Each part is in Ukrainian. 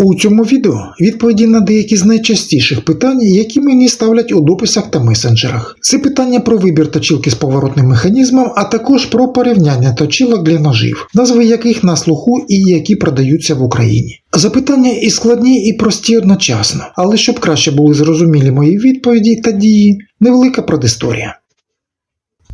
У цьому відео відповіді на деякі з найчастіших питань, які мені ставлять у дописах та месенджерах. Це питання про вибір точілки з поворотним механізмом, а також про порівняння точілок для ножів, назви яких на слуху і які продаються в Україні. Запитання і складні, і прості одночасно, але щоб краще були зрозумілі мої відповіді та дії, невелика предісторія.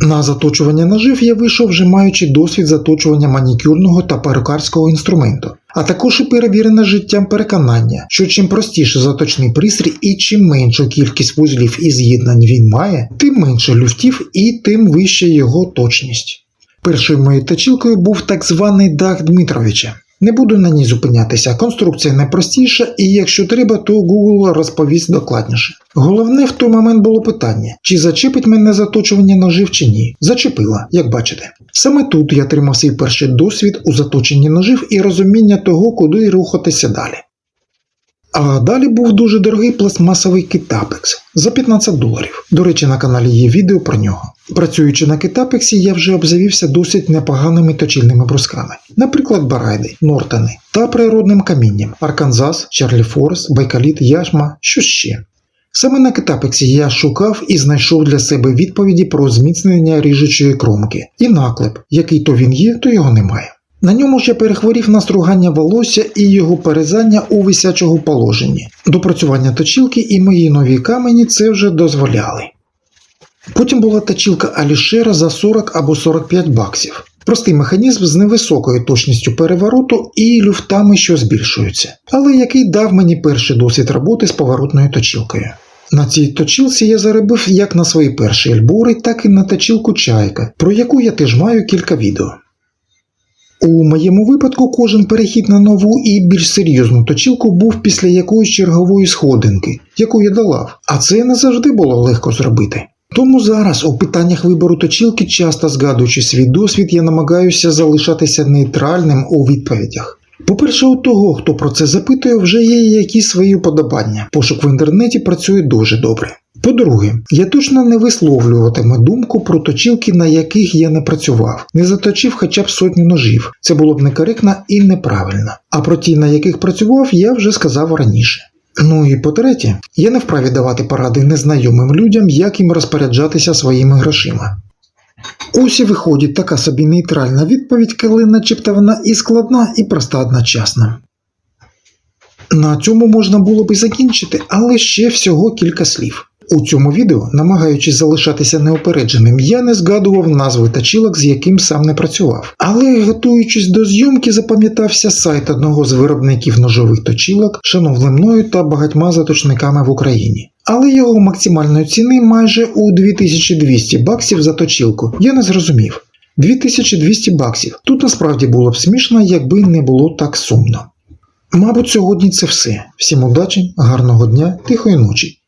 На заточування ножів я вийшов вже маючи досвід заточування манікюрного та перукарського інструменту, а також і перевірене життям переконання, що чим простіше заточний пристрій і чим меншу кількість вузлів і з'єднань він має, тим менше люфтів і тим вища його точність. Першою моєю точілкою був так званий дах Дмитровича. Не буду на ній зупинятися, конструкція найпростіша, і якщо треба, то Google розповість докладніше. Головне в той момент було питання, чи зачепить мене заточування ножів чи ні. Зачепила, як бачите. Саме тут я отримав свій перший досвід у заточенні ножів і розуміння того, куди рухатися далі. А далі був дуже дорогий пластмасовий китапекс за 15 доларів. До речі, на каналі є відео про нього. Працюючи на китапексі, я вже обзавівся досить непоганими точильними брусками, наприклад, Барайди, Нортони та природним камінням Арканзас, Чарлі Форс, Байкаліт, Яшма, що ще. Саме на китапексі я шукав і знайшов для себе відповіді про зміцнення ріжучої кромки і наклеп, який то він є, то його немає. На ньому я перехворів на стругання волосся і його перезання у висячого положенні. Допрацювання точілки і мої нові камені це вже дозволяли. Потім була точілка Алішера за 40 або 45 баксів. Простий механізм з невисокою точністю перевороту і люфтами, що збільшуються, але який дав мені перший досвід роботи з поворотною точілкою. На цій точілці я заробив як на свої перші альбори, так і на точілку чайка, про яку я теж маю кілька відео. У моєму випадку кожен перехід на нову і більш серйозну точілку був після якоїсь чергової сходинки, яку я долав, а це не завжди було легко зробити. Тому зараз у питаннях вибору точілки, часто згадуючи свій досвід, я намагаюся залишатися нейтральним у відповідях. По-перше, у того, хто про це запитує, вже є якісь свої уподобання. Пошук в інтернеті працює дуже добре. По-друге, я точно не висловлюватиму думку про точілки, на яких я не працював, не заточив хоча б сотню ножів. Це було б некоректно і неправильно. А про ті, на яких працював, я вже сказав раніше. Ну і по-третє, я не вправі давати поради незнайомим людям, як їм розпоряджатися своїми грошима. Ось і виходить така собі нейтральна відповідь, коли начебто вона і складна, і проста одночасно. На цьому можна було б і закінчити, але ще всього кілька слів. У цьому відео, намагаючись залишатися неупередженим, я не згадував назви точілок, з яким сам не працював. Але готуючись до зйомки, запам'ятався сайт одного з виробників ножових точілок, шановним мною та багатьма заточниками в Україні. Але його максимальної ціни майже у 2200 баксів за точілку. Я не зрозумів. 2200 баксів. Тут насправді було б смішно, якби не було так сумно. Мабуть, сьогодні це все. Всім удачі, гарного дня, тихої ночі.